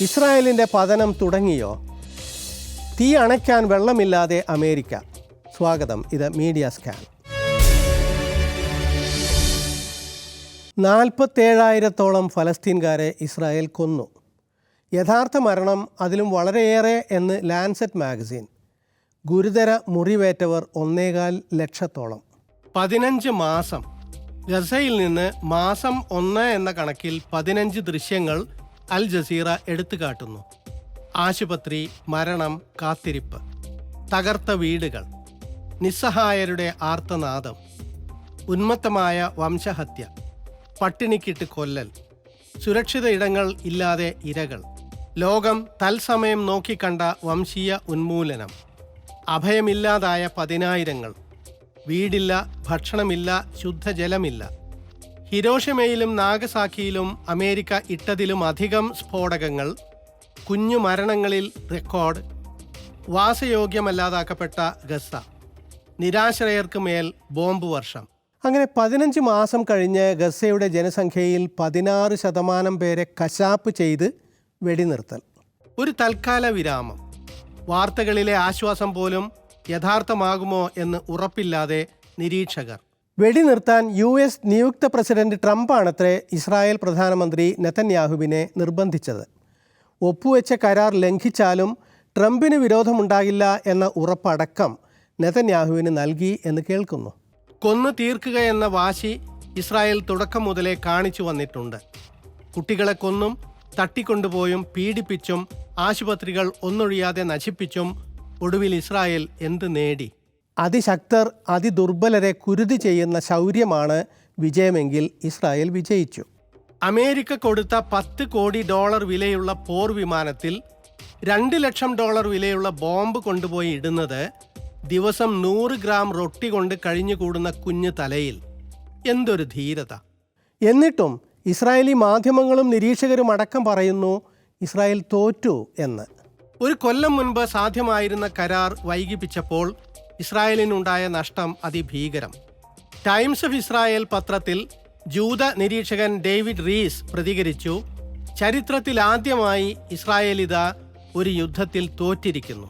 ഇസ്രായേലിന്റെ പതനം തുടങ്ങിയോ? തീ അണയ്ക്കാൻ വെള്ളമില്ലാതെ അമേരിക്ക. സ്വാഗതം. ഇത് മീഡിയ സ്കാൻ. നാൽപ്പത്തേഴായിരത്തോളം ഫലസ്തീൻകാരെ ഇസ്രായേൽ കൊന്നു. യഥാർത്ഥ മരണം അതിലും വളരെയേറെ എന്ന് ലാൻസെറ്റ് മാഗസിൻ. ഗുരുതര മുറിവേറ്റവർ ഒന്നേകാൽ ലക്ഷത്തോളം. പതിനഞ്ച് മാസം. ഗസയിൽ നിന്ന് മാസം ഒന്ന് എന്ന കണക്കിൽ പതിനഞ്ച് ദൃശ്യങ്ങൾ അൽ ജസീറ എടുത്തു കാട്ടുന്നു ആശുപത്രി മരണം കാത്തിരിപ്പ്. തകർത്ത വീടുകൾ. നിസ്സഹായരുടെ ആർത്തനാദം. ഉന്മത്തമായ വംശഹത്യ. പട്ടിണിക്കിട്ട് കൊല്ലൽ. സുരക്ഷിത ഇടങ്ങൾ ഇല്ലാതെ ഇരകൾ. ലോകം തത്സമയം നോക്കിക്കണ്ട വംശീയ ഉന്മൂലനം. അഭയമില്ലാതായ പതിനായിരങ്ങൾ. വീടില്ല ഭക്ഷണമില്ല ശുദ്ധജലമില്ല. ഹിരോഷിമയിലും നാഗസാക്കിയിലും അമേരിക്ക ഇട്ടതിലും അധികം സ്ഫോടകങ്ങൾ കുഞ്ഞു മരണങ്ങളിൽ റെക്കോർഡ് വാസയോഗ്യമല്ലാതാക്കപ്പെട്ട ഗസ നിരാശ്രയർക്ക് മേൽ ബോംബ് വർഷം. അങ്ങനെ പതിനഞ്ച് മാസം കഴിഞ്ഞ് ഗസയുടെ ജനസംഖ്യയിൽ പതിനാറ് ശതമാനം പേരെ കശാപ്പ് ചെയ്ത് വെടിനിർത്തൽ. ഒരു തൽക്കാല വിരാമം. വാർത്തകളിലെ ആശ്വാസം പോലും യഥാർത്ഥമാകുമോ എന്ന് ഉറപ്പില്ലാതെ നിരീക്ഷകർ. വെടിനിർത്താൻ യു എസ് നിയുക്ത പ്രസിഡന്റ് ട്രംപാണത്രേ ഇസ്രായേൽ പ്രധാനമന്ത്രി നെതന്യാഹുവിനെ നിർബന്ധിച്ചത്. ഒപ്പുവെച്ച കരാർ ലംഘിച്ചാലും ട്രംപിന് വിരോധമുണ്ടാകില്ല എന്ന ഉറപ്പടക്കം നെതന്യാഹുവിന് നൽകി എന്ന് കേൾക്കുന്നു. കൊന്നു തീർക്കുകയെന്ന വാശി ഇസ്രായേൽ തുടക്കം മുതലേ കാണിച്ചു വന്നിട്ടുണ്ട്. കുട്ടികളെ കൊന്നും തട്ടിക്കൊണ്ടുപോയും പീഡിപ്പിച്ചും ആശുപത്രികൾ ഒന്നൊഴിയാതെ നശിപ്പിച്ചും ഒടുവിൽ ഇസ്രായേൽ എന്ത് നേടി? അതിശക്തർ അതിദുർബലരെ കുരുതി ചെയ്യുന്ന ശൗര്യമാണ് വിജയമെങ്കിൽ ഇസ്രായേൽ വിജയിച്ചു. അമേരിക്ക കൊടുത്ത പത്ത് കോടി ഡോളർ വിലയുള്ള പോർ വിമാനത്തിൽ രണ്ട് ലക്ഷം ഡോളർ വിലയുള്ള ബോംബ് കൊണ്ടുപോയി ഇടുന്നത് ദിവസം നൂറ് ഗ്രാം റൊട്ടി കൊണ്ട് കഴിഞ്ഞുകൂടുന്ന കുഞ്ഞു തലയിൽ. എന്തൊരു ധീരത. എന്നിട്ടും ഇസ്രായേലി മാധ്യമങ്ങളും നിരീക്ഷകരും അടക്കം പറയുന്നു ഇസ്രായേൽ തോറ്റു എന്ന്. ഒരു കൊല്ലം മുൻപ് സാധ്യമായിരുന്ന കരാർ വൈകിപ്പിച്ചപ്പോൾ ഇസ്രായേലിനുണ്ടായ നഷ്ടം അതിഭീകരം. ടൈംസ് ഓഫ് ഇസ്രായേൽ പത്രത്തിൽ ജൂത നിരീക്ഷകൻ ഡേവിഡ് റീസ് പ്രതികരിച്ചു ചരിത്രത്തിൽ ആദ്യമായി ഇസ്രായേലിത ഒരു യുദ്ധത്തിൽ തോറ്റിരിക്കുന്നു.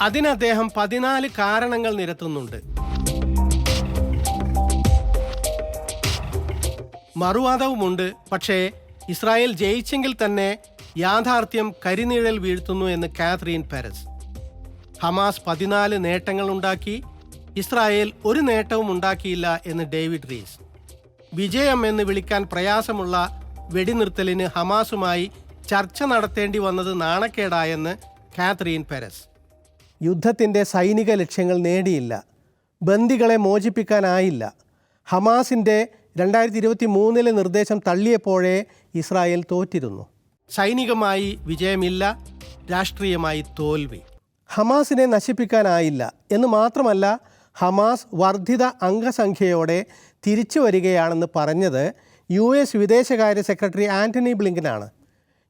അതിന് അദ്ദേഹം പതിനാല് കാരണങ്ങൾ നിരത്തുന്നുണ്ട്. മറുവാദവുമുണ്ട് പക്ഷേ ഇസ്രായേൽ ജയിച്ചെങ്കിൽ തന്നെ യാഥാർത്ഥ്യം കരിനിഴൽ വീഴ്ത്തുന്നു എന്ന് കാത്രീൻ പെരസ്. ഹമാസ് പതിനാല് നേട്ടങ്ങളുണ്ടാക്കി ഇസ്രായേൽ ഒരു നേട്ടവും ഉണ്ടാക്കിയില്ല എന്ന് ഡേവിഡ് റീസ്. വിജയം എന്ന് വിളിക്കാൻ പ്രയാസമുള്ള വെടിനിർത്തലിന് ഹമാസുമായി ചർച്ച നടത്തേണ്ടി വന്നത് നാണക്കേടായെന്ന് കാത്രീൻ പെരസ്. യുദ്ധത്തിന്റെ സൈനിക ലക്ഷ്യങ്ങൾ നേടിയില്ല. ബന്ദികളെ മോചിപ്പിക്കാനായില്ല. ഹമാസിന്റെ രണ്ടായിരത്തി ഇരുപത്തി മൂന്നിലെ നിർദ്ദേശം തള്ളിയപ്പോഴേ ഇസ്രായേൽ തോറ്റിരുന്നു. സൈനികമായി വിജയമില്ല രാഷ്ട്രീയമായി തോൽവി. ഹമാസിനെ നശിപ്പിക്കാനായില്ല എന്ന് മാത്രമല്ല ഹമാസ് വർദ്ധിത അംഗസംഖ്യയോടെ തിരിച്ചു വരികയാണെന്ന് പറഞ്ഞത് യു എസ് വിദേശകാര്യ സെക്രട്ടറി ആന്റണി ബ്ലിങ്കനാണ്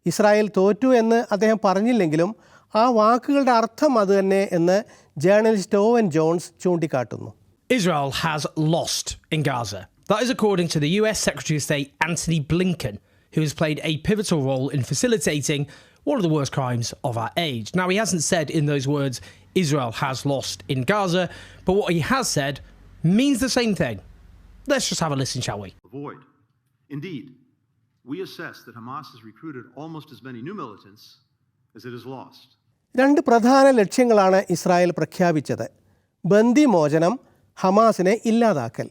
ഇസ്രായേൽ തോറ്റു എന്ന് അദ്ദേഹം പറഞ്ഞില്ലെങ്കിലും ആ വാക്കുകളുടെ അർത്ഥം അതുതന്നെ എന്ന് ജേർണലിസ്റ്റ് ഓവൻ ജോൺസ് ചൂണ്ടിക്കാട്ടുന്നു Israel has lost in Gaza. That is according to the US Secretary of State Antony Blinken, who has played a pivotal role in facilitating one of the worst crimes of our age. Now, he hasn't said in those words, Israel has lost in Gaza, but what he has said means the same thing. Let's just have a listen, shall we? avoid. Indeed, we assess that Hamas has recruited almost as many new militants as it has lost. രണ്ട് പ്രധാന ലക്ഷ്യങ്ങളാണ് Israel പ്രഖ്യാപിച്ചത് ബന്ദിമോചനം ഹമാസിനെ ഇല്ലാതാക്കൽ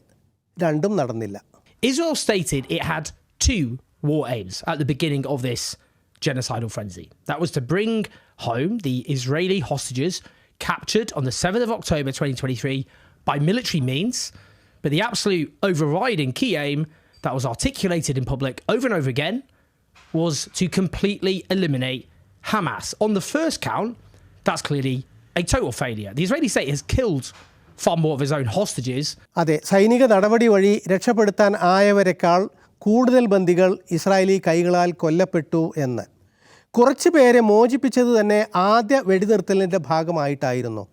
രണ്ടും നടന്നില്ല Israel stated it had two war aims at the beginning of this genocidal frenzy. That was to bring home the Israeli hostages captured on the 7th of October 2023 by military means, but the absolute overriding key aim that was articulated in public over and over again was to completely eliminate Hamas. On the first count, that's clearly a total failure. The Israeli state has killed far more of its own hostages അതെ സൈനിക നടപടി വഴി രക്ഷപ്പെടുത്താൻ ആയവരെക്കാൾ കൂടുതൽ ബന്ദികൾ Israeli കൈകളാൽ കൊല്ലപ്പെട്ടു എന്ന് കുറച്ച് പേരെ മോചിപ്പിച്ചത് തന്നെ ആദ്യ വെടിനിർത്തലിന്റെ ഭാഗമായിട്ടായിരുന്നു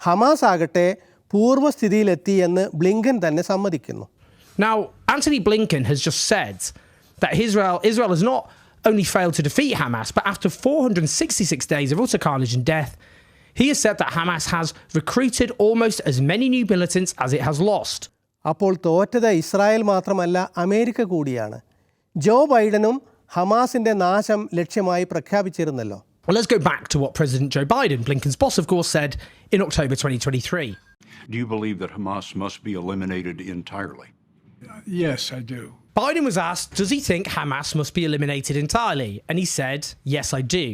ഹമാസ് ആകട്ടെ പൂർവസ്ഥിതിയിലെത്തി എന്ന് ബ്ലിങ്കൻ തന്നെ സമ്മതിക്കുന്നു Now, Anthony Blinken has just said that Israel, Israel has not only failed to defeat Hamas, but after 466 days of utter carnage and death, he has said that Hamas has recruited almost as many new militants as it has lost. അപ്പോൾ തോറ്റത് Israel മാത്രമല്ല America കൂടിയാണ് ജോ ബൈഡനും ഹമാസിൻ്റെ നാശം ലക്ഷ്യമായി പ്രഖ്യാപിച്ചിരുന്നല്ലോ Well, let's go back to what President Joe Biden, Blinken's boss, of course, said in October 2023. Do you believe that Hamas must be eliminated entirely? Yes, I do. Biden was asked, does he think Hamas must be eliminated entirely? And he said, yes, I do.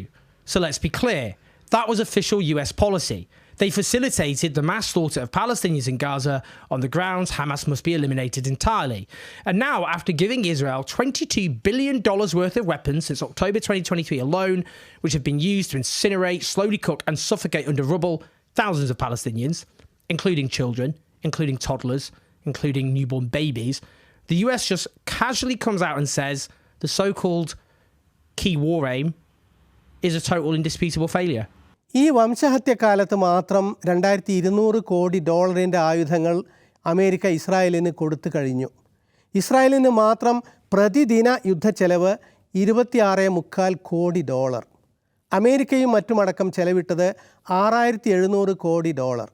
So let's be clear that was official US policy. They facilitated the mass slaughter of Palestinians in Gaza on the grounds Hamas must be eliminated entirely. And now, after giving Israel $22 billion worth of weapons since October 2023 alone, which have been used to incinerate, slowly cook, and suffocate under rubble thousands of Palestinians, including children, including toddlers, including newborn babies, the US just casually comes out and says the so called key war aim is a total indisputable failure. ഈ വംശഹത്യക്കാലത്ത് മാത്രം രണ്ടായിരത്തി ഇരുന്നൂറ് കോടി ഡോളറിന്റെ ആയുധങ്ങൾ America ഇസ്രായേലിന് കൊടുത്തു കഴിഞ്ഞു. ഇസ്രായേലിന് മാത്രം പ്രതിദിന യുദ്ധച്ചെലവ് ഇരുപത്തിയാറ് മുക്കാൽ കോടി ഡോളർ. അമേരിക്കയും മറ്റുമടക്കം ചെലവിട്ടത് ആറായിരത്തി എഴുന്നൂറ് കോടി ഡോളർ.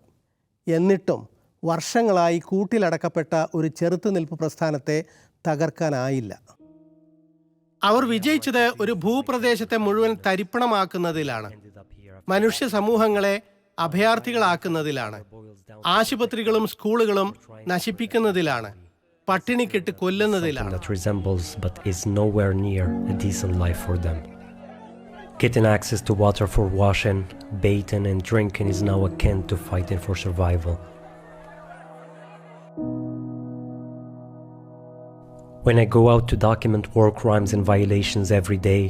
എന്നിട്ടും വർഷങ്ങളായി കൂട്ടിലടക്കപ്പെട്ട ഒരു ചെറുത്തുനിൽപ്പ് പ്രസ്ഥാനത്തെ തകർക്കാനായില്ല. അവർ വിജയിച്ചത് ഒരു ഭൂപ്രദേശത്തെ മുഴുവൻ തരിപ്പണമാക്കുന്നതിലാണ്. മനുഷ്യ സമൂഹങ്ങളെ അഭയാർത്ഥികളാക്കുന്നതിലാണ് ആശുപത്രികളും സ്കൂളുകളും നശിപ്പിക്കുന്നതിലാണ് പട്ടിണിക്കിട്ട് കൊല്ലുന്നതിലാണ് that resembles but is nowhere near a decent life for them. Getting access to water for washing, bathing, and drinking is now akin to fighting for survival. When I go out to document war crimes and violations every day,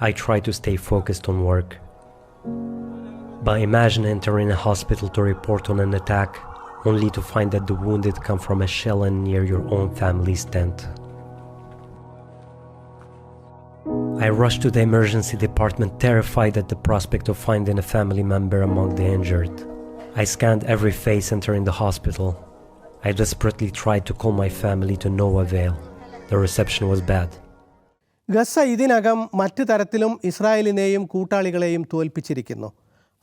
I try to stay focused on work. But imagine entering a hospital to report on an attack, only to find that the wounded come from a shell and near your own family's tent. I rushed to the emergency department, terrified at the prospect of finding a family member among the injured. I scanned every face entering the hospital. I desperately tried to call my family to no avail. The reception was bad. Gaza ഇതിനകം മറ്റു തരത്തിലും ഇസ്രായേലിനെയും കൂട്ടാളികളെയും തോൽപ്പിച്ചിരിക്കുന്നു.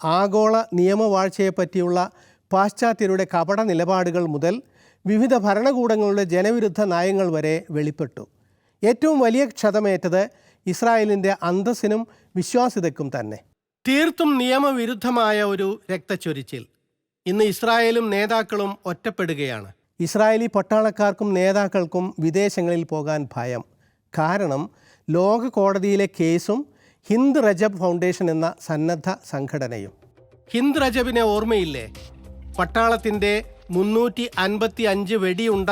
ആഗോള നിയമവാഴ്ചയെപ്പറ്റിയുള്ള പാശ്ചാത്യരുടെ കപട നിലപാടുകൾ മുതൽ വിവിധ ഭരണകൂടങ്ങളുടെ ജനവിരുദ്ധ നയങ്ങൾ വരെ വെളിപ്പെട്ടു. ഏറ്റവും വലിയ ക്ഷതമേറ്റത് ഇസ്രായേലിന്റെ അന്തസ്സിനും വിശ്വാസ്യതയ്ക്കും തന്നെ. തീർത്തും നിയമവിരുദ്ധമായ ഒരു രക്തച്ചൊരിച്ചിൽ. ഇന്ന് ഇസ്രായേലും നേതാക്കളും ഒറ്റപ്പെടുകയാണ്. ഇസ്രായേലി പട്ടാളക്കാർക്കും നേതാക്കൾക്കും വിദേശങ്ങളിൽ പോകാൻ ഭയം. കാരണം ലോക കോടതിയിലെ കേസും ഹിന്ദ് റജബ് ഫൗണ്ടേഷൻ എന്ന സന്നദ്ധ സംഘടനയും. ഹിന്ദ് റജബിനെ ഓർമ്മയില്ലേ? പട്ടാളത്തിന്റെ മുന്നൂറ്റി അൻപത്തി അഞ്ച് വെടിയുണ്ട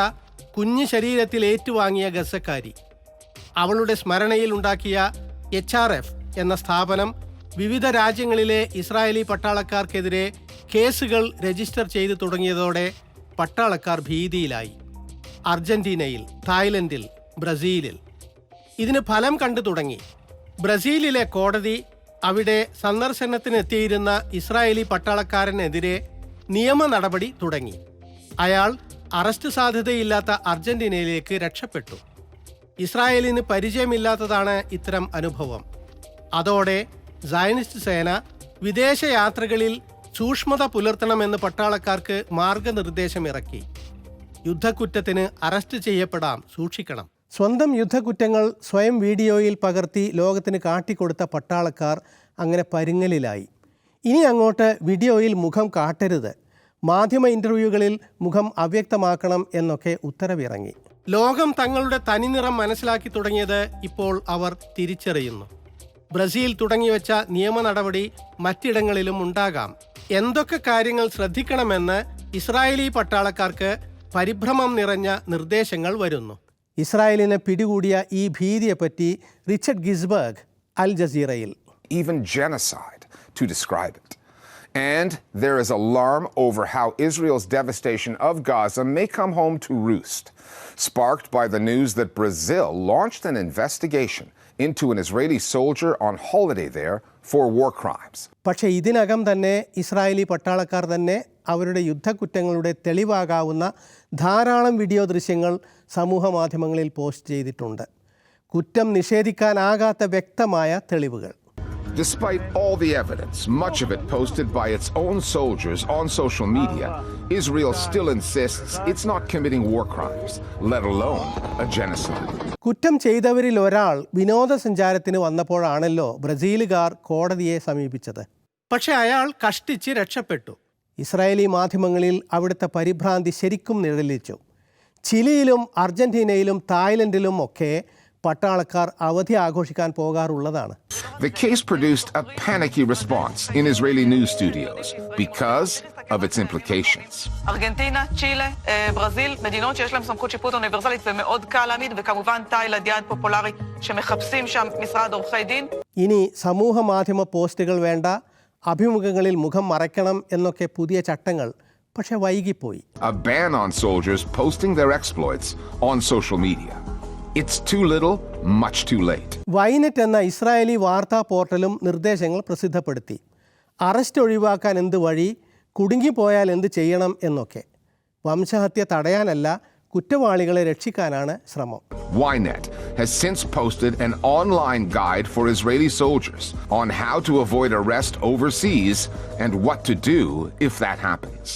കുഞ്ഞു ശരീരത്തിൽ ഏറ്റുവാങ്ങിയ ഗസക്കാരി. അവളുടെ സ്മരണയിൽ ഉണ്ടാക്കിയ എച്ച് ആർ എഫ് എന്ന സ്ഥാപനം വിവിധ രാജ്യങ്ങളിലെ ഇസ്രായേലി പട്ടാളക്കാർക്കെതിരെ കേസുകൾ രജിസ്റ്റർ ചെയ്തു തുടങ്ങിയതോടെ പട്ടാളക്കാർ ഭീതിയിലായി. അർജന്റീനയിൽ തായ്ലൻഡിൽ ബ്രസീലിൽ. ഇതിന് ഫലം കണ്ടു തുടങ്ങി. ബ്രസീലിലെ കോടതി അവിടെ സന്ദർശനത്തിനെത്തിയിരുന്ന ഇസ്രായേലി പട്ടാളക്കാരനെതിരെ നിയമ നടപടി തുടങ്ങി. അയാൾ അറസ്റ്റ് സാധ്യതയില്ലാത്ത അർജന്റീനയിലേക്ക് രക്ഷപ്പെട്ടു. ഇസ്രായേലിന് പരിചയമില്ലാത്തതാണ് ഇത്തരം അനുഭവം. അതോടെ സയനിസ്റ്റ് സേന വിദേശയാത്രകളിൽ സൂക്ഷ്മത പുലർത്തണമെന്ന് പട്ടാളക്കാർക്ക് മാർഗനിർദ്ദേശം ഇറക്കി. യുദ്ധക്കുറ്റത്തിന് അറസ്റ്റ് ചെയ്യപ്പെടാം സൂക്ഷിക്കണം. സ്വന്തം യുദ്ധക്കുറ്റങ്ങൾ സ്വയം വീഡിയോയിൽ പകർത്തി ലോകത്തിന് കാട്ടിക്കൊടുത്ത പട്ടാളക്കാർ അങ്ങനെ പരുങ്ങലിലായി. ഇനി അങ്ങോട്ട് വീഡിയോയിൽ മുഖം കാട്ടരുത്. മാധ്യമ ഇന്റർവ്യൂകളിൽ മുഖം അവ്യക്തമാക്കണം എന്നൊക്കെ ഉത്തരവിറങ്ങി. ലോകം തങ്ങളുടെ തനിനിറം മനസ്സിലാക്കി തുടങ്ങിയത് ഇപ്പോൾ അവർ തിരിച്ചറിയുന്നു. ബ്രസീൽ തുടങ്ങിവെച്ച നിയമ നടപടി മറ്റിടങ്ങളിലും ഉണ്ടാകാം. എന്തൊക്കെ കാര്യങ്ങൾ ശ്രദ്ധിക്കണമെന്ന് ഇസ്രായേലി പട്ടാളക്കാർക്ക് പരിഭ്രമം നിറഞ്ഞ നിർദ്ദേശങ്ങൾ വരുന്നു. ഇസ്രായേലിനെ പിടികൂടിയ ഈ ഭീതിയെപ്പറ്റി റിച്ചർഡ് ഗിസ്ബർഗ് അൽ ജസീറയിൽ even genocide to describe it. And there is alarm over how Israel's devastation of Gaza may come home to roost, sparked by the news that Brazil launched an investigation into an Israeli soldier on holiday there for war crimes. പക്ഷേ ഇതിനകം തന്നെ Israeli പട്ടാളക്കാർ തന്നെ അവരുടെ യുദ്ധക്കുറ്റങ്ങളുടെ തെളിവാകാവുന്ന ധാരാളം video ദൃശ്യങ്ങൾ സമൂഹ മാധ്യമങ്ങളിൽ പോസ്റ്റ് ചെയ്തിട്ടുണ്ട്. കുറ്റം നിഷേധിക്കാനാകാത്ത വ്യക്തമായ തെളിവുകൾ. Despite all the evidence, much of it posted by its own soldiers on social media, Israel still insists it's not committing war crimes, let alone a genocide. കുറ്റം ചെയ്തവരിൽ ഒരാൾ വിനോദസഞ്ചാരത്തിന് വന്നപ്പോഴാണല്ലോ ബ്രസീലുകാർ കോടതിയെ സമീപിച്ചത്. പക്ഷേ അയാൾ കഷ്ടിച്ച് രക്ഷപ്പെട്ടു. ഇസ്രായേലി മാധ്യമങ്ങളിൽ അവിടുത്തെ പരിഭ്രാന്തി ശരിക്കും നിഴലിച്ചു ചിലിയിലും അർജന്റീനയിലും തായ്ലൻഡിലും ഒക്കെ പട്ടാളക്കാർ അവധി ആഘോഷിക്കാൻ പോകാറുള്ളതാണ് The case produced a panicky response in Israeli news studios because of its implications. ארגנטינה, צ'ילה, אה, ברזיל, מדינות שיש להן סמכות שיפוט אוניברסלית ומאוד קל להעמיד, וכמובן תאילנד, יעד פופולרי שמחפשים שם משרד עורכי דין. ഇനി സമൂഹ മാധ്യമ പോസ്റ്റുകൾ വേണ്ട അഭിമുഖങ്ങളിൽ മുഖം മറയ്ക്കണം എന്നൊക്കെ പുതിയ ചട്ടങ്ങൾ പക്ഷേ വൈകിപ്പോയി A ban on soldiers posting their exploits on social media. It's too little, much too late. വൈനെറ്റ് എന്ന ഇസ്രായേലി വാർത്താ പോർട്ടലും നിർദ്ദേശങ്ങൾ പ്രസിദ്ധപ്പെടുത്തി അറസ്റ്റ് ഒഴിവാക്കാൻ എന്ത് വഴി കുടുങ്ങിപ്പോയാൽ എന്ത് ചെയ്യണം എന്നൊക്കെ വംശഹത്യ തടയാനല്ല കുറ്റവാളികളെ രക്ഷിക്കാനാണ് ശ്രമം Ynet has since posted an online guide for Israeli soldiers on how to avoid arrest overseas and what to do if that happens.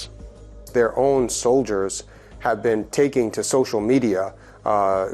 their own soldiers have been taking to social media, uh,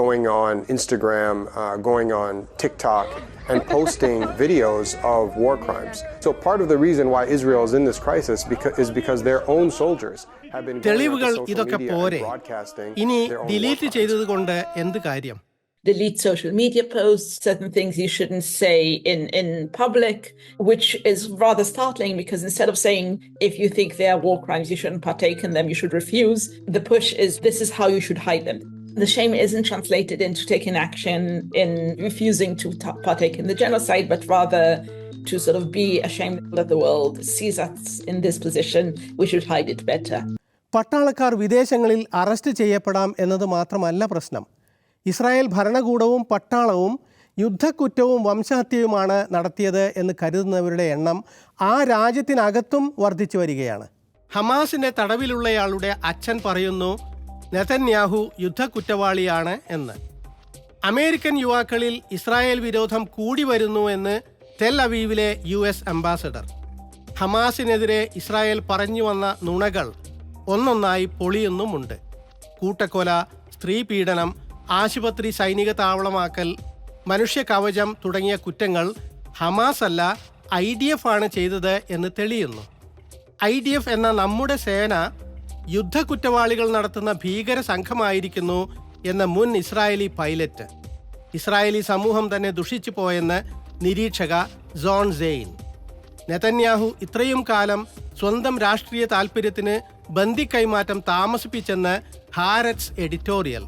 going on Instagram, uh, going on TikTok, and posting videos of war crimes. So part of the reason why Israel is in this crisis beca- is because their own soldiers have been going തെളിവുകൾ onto social ഇതൊക്കെ media and പോരെ broadcasting ഇനി their own war delete crimes. ചെയ്തത് കൊണ്ട് എന്ത് കാര്യം delete social media posts, certain things you shouldn't say in, in public, which is rather startling because instead of saying, if you think they are war crimes, you shouldn't partake in them, you should refuse, the push is, this is how you should hide them. The shame isn't translated into taking action in refusing to ta- partake in the genocide, but rather to sort of be ashamed that the world sees us in this position. We should hide it better. പട്ടാളക്കാർ വിദേശങ്ങളിൽ arrest ചെയ്യപ്പെടാം എന്നത് മാത്രമല്ല പ്രശ്നം Israel ഭരണകൂടവും പട്ടാളവും യുദ്ധക്കുറ്റവും വംശഹത്യയുമാണ് നടത്തിയത് എന്ന് കരുതുന്നവരുടെ എണ്ണം ആ രാജ്യത്തിനകത്തും വർദ്ധിച്ചു വരികയാണ് ഹമാസിന്റെ തടവിലുള്ളയാളുടെ അച്ഛൻ പറയുന്നു നെതന്യാഹു യുദ്ധക്കുറ്റവാളിയാണ് എന്ന്. അമേരിക്കൻ യുവാക്കളിൽ ഇസ്രായേൽ വിരോധം കൂടി വരുന്നു എന്ന് തെൽ അവീവിലെ യു എസ് അംബാസഡർ. ഹമാസിനെതിരെ ഇസ്രായേൽ പറഞ്ഞു വന്ന നുണകൾ ഒന്നൊന്നായി പൊളിയുന്നുമുണ്ട്. കൂട്ടക്കൊല സ്ത്രീ പീഡനം ആശുപത്രി സൈനിക താവളമാക്കൽ മനുഷ്യ കവചം തുടങ്ങിയ കുറ്റങ്ങൾ ഹമാസ് അല്ല ഐ ഡി എഫ് ആണ് ചെയ്തത് എന്ന് തെളിയുന്നു. ഐ ഡി എഫ് എന്ന നമ്മുടെ സേന യുദ്ധക്കുറ്റവാളികൾ നടത്തുന്ന ഭീകര സംഘമായിരിക്കുന്നു എന്ന മുൻ ഇസ്രായേലി പൈലറ്റ്. ഇസ്രായേലി സമൂഹം തന്നെ ദുഷിച്ചു പോയെന്ന് നിരീക്ഷക സോൺ സെയിൻ. നെതന്യാഹു ഇത്രയും കാലം സ്വന്തം രാഷ്ട്രീയ താൽപ്പര്യത്തിന് ബന്ദി കൈമാറ്റം താമസിപ്പിച്ചെന്ന് ഹാരറ്റ്സ് എഡിറ്റോറിയൽ.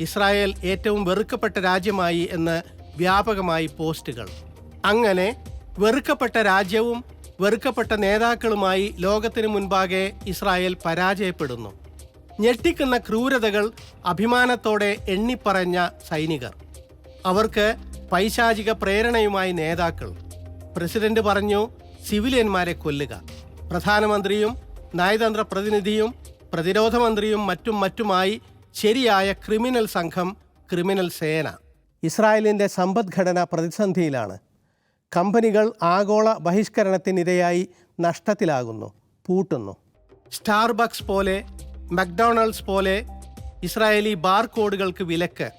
ഇസ്രായേൽ ഏറ്റവും വെറുക്കപ്പെട്ട രാജ്യമായി എന്ന് വ്യാപകമായി പോസ്റ്റുകൾ. അങ്ങനെ വെറുക്കപ്പെട്ട രാജ്യവും വെറുക്കപ്പെട്ട നേതാക്കളുമായി ലോകത്തിന് മുൻപാകെ ഇസ്രായേൽ പരാജയപ്പെടുന്നു. ഞെട്ടിക്കുന്ന ക്രൂരതകൾ അഭിമാനത്തോടെ എണ്ണിപ്പറഞ്ഞ സൈനികർ. അവർക്ക് പൈശാചിക പ്രേരണയുമായി നേതാക്കൾ. പ്രസിഡന്റ് പറഞ്ഞു സിവിലിയന്മാരെ കൊല്ലുക. പ്രധാനമന്ത്രിയും നയതന്ത്ര പ്രതിനിധിയും പ്രതിരോധ മന്ത്രിയും മറ്റും മറ്റുമായി ശരിയായ ക്രിമിനൽ സംഘം ക്രിമിനൽ സേന. ഇസ്രായേലിന്റെ സമ്പദ്ഘടന പ്രതിസന്ധിയിലാണ് കമ്പനികൾ ആഗോള ബഹിഷ്കരണത്തിനിരയായി നഷ്ടത്തിലാകുന്നു പൂട്ടുന്നു. സ്റ്റാർബക്സ് പോലെ മക്ഡൊണാൾഡ്സ് പോലെ ഇസ്രായേലി ബാർ കോഡുകൾക്ക് വിലക്ക്.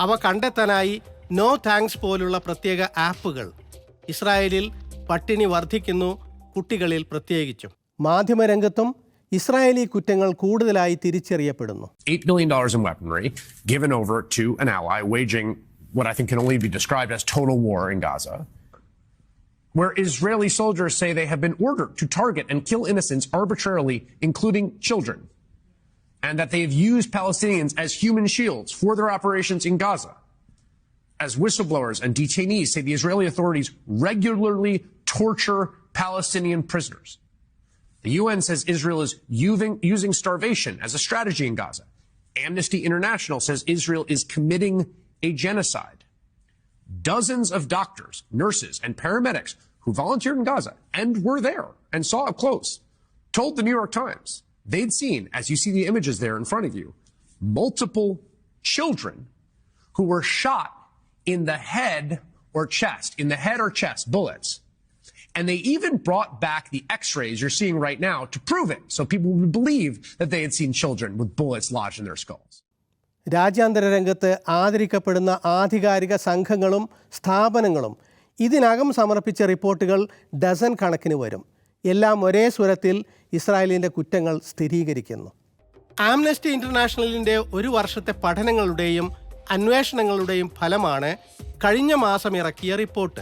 അവ കണ്ടെത്താനായി നോ താങ്ക്സ് പോലുള്ള പ്രത്യേക ആപ്പുകൾ ഇസ്രായേലിൽ പട്ടിണി വർദ്ധിക്കുന്നു കുട്ടികളിൽ പ്രത്യേകിച്ചും. മാധ്യമരംഗത്തും ഇസ്രായേലി കുറ്റങ്ങൾ കൂടുതലായി തിരിച്ചറിയപ്പെടുന്നു. $8 billion in weaponry given over to an ally waging what I think can only be described as total war in Gaza, where Israeli soldiers say they have been ordered to target and kill innocents arbitrarily, including children, and that they have used Palestinians as human shields for their operations in Gaza. As whistleblowers and detainees say the Israeli authorities regularly torture Palestinian prisoners. The UN says Israel is using, starvation as a strategy in Gaza. Amnesty International says Israel is committing a genocide. Dozens of doctors, nurses, and paramedics who volunteered in Gaza and were there and saw up close told the New York Times they'd seen, as you see the images there in front of you, multiple children who were shot in the head or chest, in the head or chest, bullets. And they even brought back the x rays you're seeing right now to prove it. So people would believe that they had seen children with bullets lodged in their skulls. രാജ്യാന്തര രംഗത്ത് ആദരിക്കപ്പെടുന്ന ആധികാരിക സംഘങ്ങളും സ്ഥാപനങ്ങളും ഇതിനകം സമർപ്പിച്ച റിപ്പോർട്ടുകൾ dozen കണക്കിന് വരും. എല്ലാം ഒരേ സ്വരത്തിൽ ഇസ്രായേലിന്റെ കുറ്റങ്ങൾ സ്ഥിരീകരിക്കുന്നു. ആംനസ്റ്റി ഇന്റർനാഷണലിന്റെ ഒരു വർഷത്തെ പഠനങ്ങളുടെയും അന്വേഷണങ്ങളുടെയും ഫലമാണ് കഴിഞ്ഞ മാസം ഇറക്കിയ റിപ്പോർട്ട്.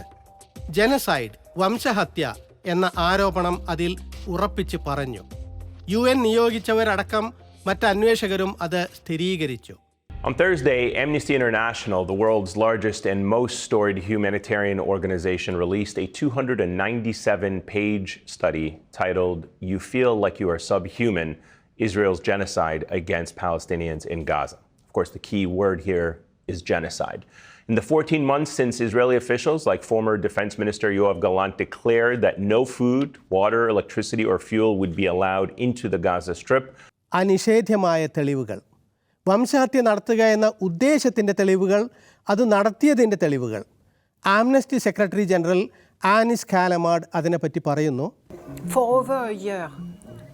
ജനസൈഡ് വംശഹത്യ എന്ന ആരോപണം അതിൽ ഉറപ്പിച്ച് പറഞ്ഞു. യു എൻ നിയോഗിച്ചവരടക്കം മറ്റ് അന്വേഷകരും അത് സ്ഥിരീകരിച്ചു. On Thursday, Amnesty International, the world's largest and most storied humanitarian organization, released a 297 page study titled You Feel Like You Are Subhuman Israel's Genocide Against Palestinians in Gaza. Of course, the key word here is genocide. In the 14 months since Israeli officials, like former Defense Minister Yoav Gallant, declared that no food, water, electricity, or fuel would be allowed into the Gaza Strip, അനിഷേധ്യമായ തെളിവുകൾ വംശഹത്യ നടത്തുക എന്ന ഉദ്ദേശത്തിന്റെ തെളിവുകൾ അത് നടത്തിയതിന്റെ തെളിവുകൾ Amnesty secretary general Agnes Callamard അതിനെപ്പറ്റി പറയുന്നു For over a year,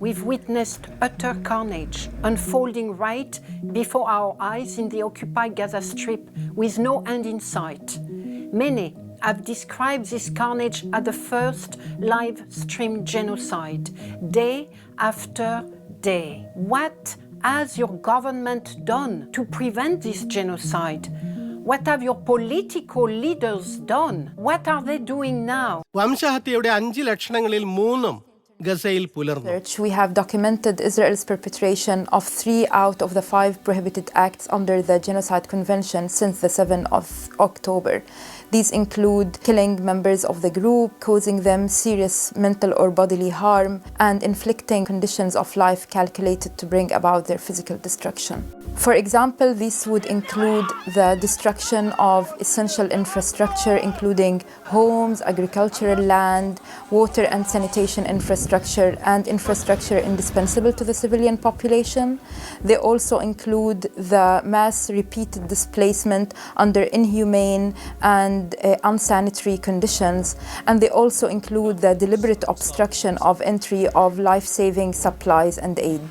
we've witnessed utter carnage unfolding right before our eyes in the occupied Gaza Strip with no end in sight. Many have described this carnage as the first live stream genocide, day after day. What has your government done to prevent this genocide? What have your political leaders done? What are they doing now? വംശഹത്യയുടെ അഞ്ച് ലക്ഷണങ്ങളിൽ മൂന്നും ഗസയിൽ പുലർന്നു research, we have documented Israel's perpetration of three out of the five prohibited acts under the Genocide Convention since the 7th of October. These include killing members of the group, causing them serious mental or bodily harm, and inflicting conditions of life calculated to bring about their physical destruction. For example, this would include the destruction of essential infrastructure, including homes, agricultural land, water and sanitation infrastructure, and infrastructure indispensable to the civilian population. They also include the mass repeated displacement under inhumane and uh, unsanitary conditions, and they also include the deliberate obstruction of entry of life saving supplies and aid.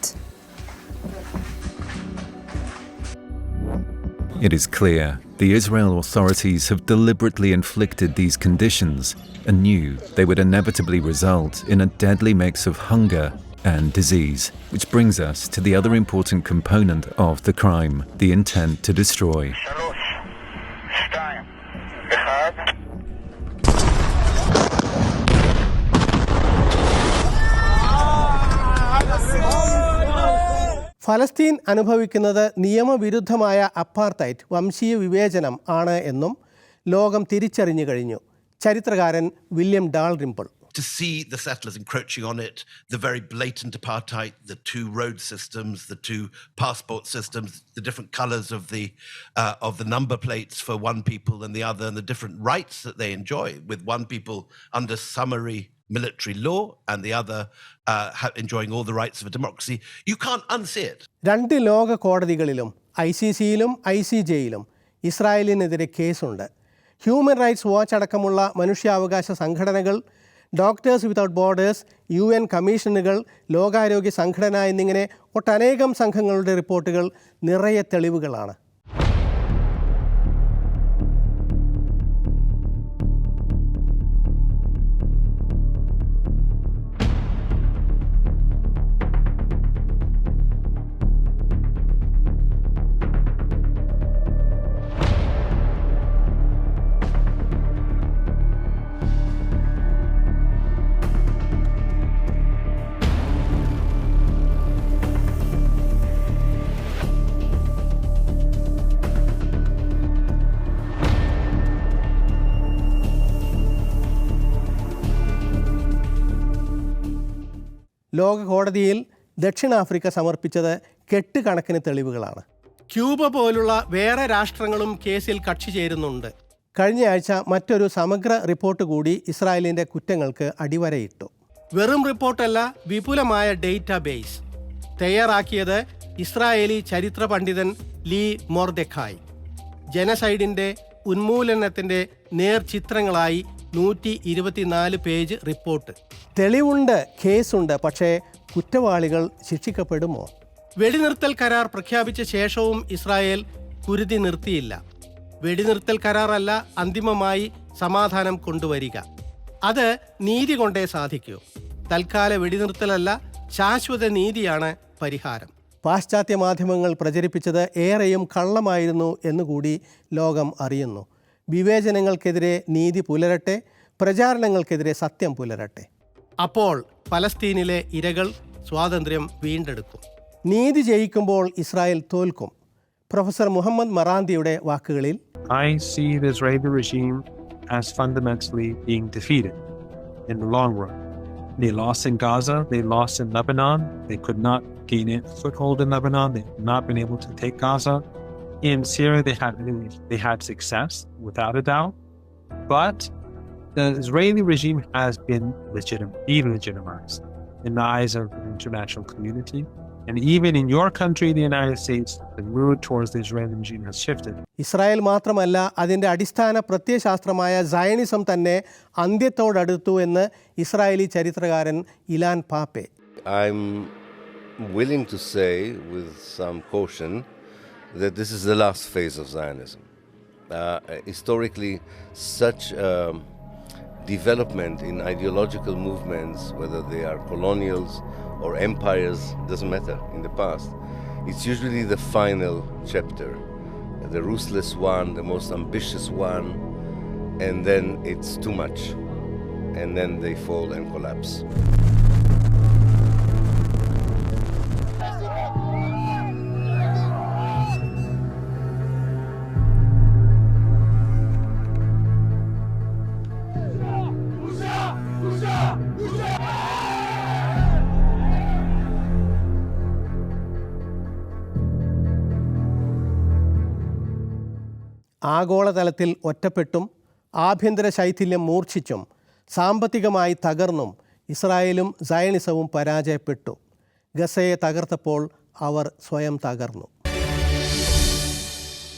It is clear the Israel authorities have deliberately inflicted these conditions and knew they would inevitably result in a deadly mix of hunger and disease. Which brings us to the other important component of the crime the intent to destroy. ഫലസ്തീൻ അനുഭവിക്കുന്നത് നിയമവിരുദ്ധമായ അപ്പാർത്തൈറ്റ് വംശീയ വിവേചനം ആണ് എന്നും ലോകം തിരിച്ചറിഞ്ഞു കഴിഞ്ഞു ചരിത്രകാരൻ William Dalrymple to see the settlers encroaching on it, the very blatant apartheid, the two road systems, the two passport systems, the different colours of the uh, of the number plates for one people and the other, and the different rights that they enjoy, with one people under summary military law and the other uh, enjoying all the rights of a democracy. You can't unsee it. രണ്ട് ലോക കോടതികളിലും I C സിയിലും I C ജെയിലും ഇസ്രായേലിനെതിരെ കേസുണ്ട് human rights watch അടക്കമുള്ള മനുഷ്യാവകാശ സംഘടനകൾ doctors without borders U N കമ്മീഷനുകൾ ലോകാരോഗ്യ സംഘടന എന്നിങ്ങനെ ഒട്ടനേകം സംഘങ്ങളുടെ റിപ്പോർട്ടുകൾ നിറയെ തെളിവുകളാണ് ലോക കോടതിയിൽ ദക്ഷിണാഫ്രിക്ക സമർപ്പിച്ചത് കെട്ടുകണക്കിന് തെളിവുകളാണ്. ക്യൂബ പോലുള്ള വേറെ രാഷ്ട്രങ്ങളും കേസിൽ കക്ഷി ചേരുന്നുണ്ട്. കഴിഞ്ഞ ആഴ്ച മറ്റൊരു സമഗ്ര റിപ്പോർട്ട് കൂടി ഇസ്രായേലിന്റെ കുറ്റങ്ങൾക്ക് അടിവരയിട്ടു. വെറും റിപ്പോർട്ടല്ല വിപുലമായ ഡേറ്റാബേസ്. തയ്യാറാക്കിയത് ഇസ്രായേലി ചരിത്ര പണ്ഡിതൻ ലീ മോർദെഖായ്. ജനസൈഡിന്റെ ഉന്മൂലനത്തിന്റെ നേർചിത്രങ്ങളായി നൂറ്റി ഇരുപത്തിനാല് പേജ് റിപ്പോർട്ട്. തെളിവുണ്ട് കേസുണ്ട് പക്ഷേ കുറ്റവാളികൾ ശിക്ഷിക്കപ്പെടുമോ? വെടിനിർത്തൽ കരാർ പ്രഖ്യാപിച്ച ശേഷവും ഇസ്രായേൽ കുരുതി നിർത്തിയില്ല. വെടിനിർത്തൽ കരാറല്ല അന്തിമമായി സമാധാനം കൊണ്ടുവരിക. അത് നീതി കൊണ്ടേ സാധിക്കൂ. തൽക്കാല വെടിനിർത്തലല്ല ശാശ്വത നീതിയാണ് പരിഹാരം. പാശ്ചാത്യ മാധ്യമങ്ങൾ പ്രചരിപ്പിച്ചത് ഏറെയും കള്ളമായിരുന്നു എന്നുകൂടി ലോകം അറിയുന്നു. വിവേചനങ്ങൾക്കെതിരെ നീതി പുലരട്ടെ പ്രചാരണങ്ങൾക്കെതിരെ സത്യം പുലരട്ടെ അപ്പോൾ പലസ്തീനിലെ ഇരകൾ സ്വാതന്ത്ര്യം വീണ്ടെടുക്കും നീതി ജയിക്കുമ്പോൾ ഇസ്രായേൽ തോൽക്കും പ്രൊഫസർ മുഹമ്മദ് മറാന്തിയുടെ വാക്കുകളിൽ I see the Israeli regime as fundamentally being defeated in the long run. They lost in Gaza, they lost in Lebanon, they could not gain a foothold in Lebanon, they have not been able to take Gaza. In Syria, they had they had success without a doubt, but the Israeli regime has been legitimate, delegitimized in the eyes of the international community. And even in your country, the United States, the mood towards the Israeli regime has shifted. Israel മാത്രമല്ല അതിന്റെ അടിസ്ഥാന പ്രത്യയശാസ്ത്രമായ Zionism തന്നെ അന്ത്യത്തോടടുത്തു എന്ന് Israeli ചരിത്രകാരൻ ഇലാൻ പാപ്പെ I'm willing to say, with some caution, that this is the last phase of Zionism. Uh, historically, such um, development in ideological movements, whether they are colonials or empires, doesn't matter in the past. It's usually the final chapter, the ruthless one, the most ambitious one, and then it's too much. And then they fall and collapse. ആഗോളതലത്തിൽ ഒറ്റപ്പെട്ടും ആഭ്യന്തര ശൈഥില്യം മൂർച്ഛിച്ചും സാമ്പത്തികമായി തകർന്നും ഇസ്രായേലും സയണിസവും പരാജയപ്പെട്ടു. ഗസയെ തകർത്തപ്പോൾ അവർ സ്വയം തകർന്നു.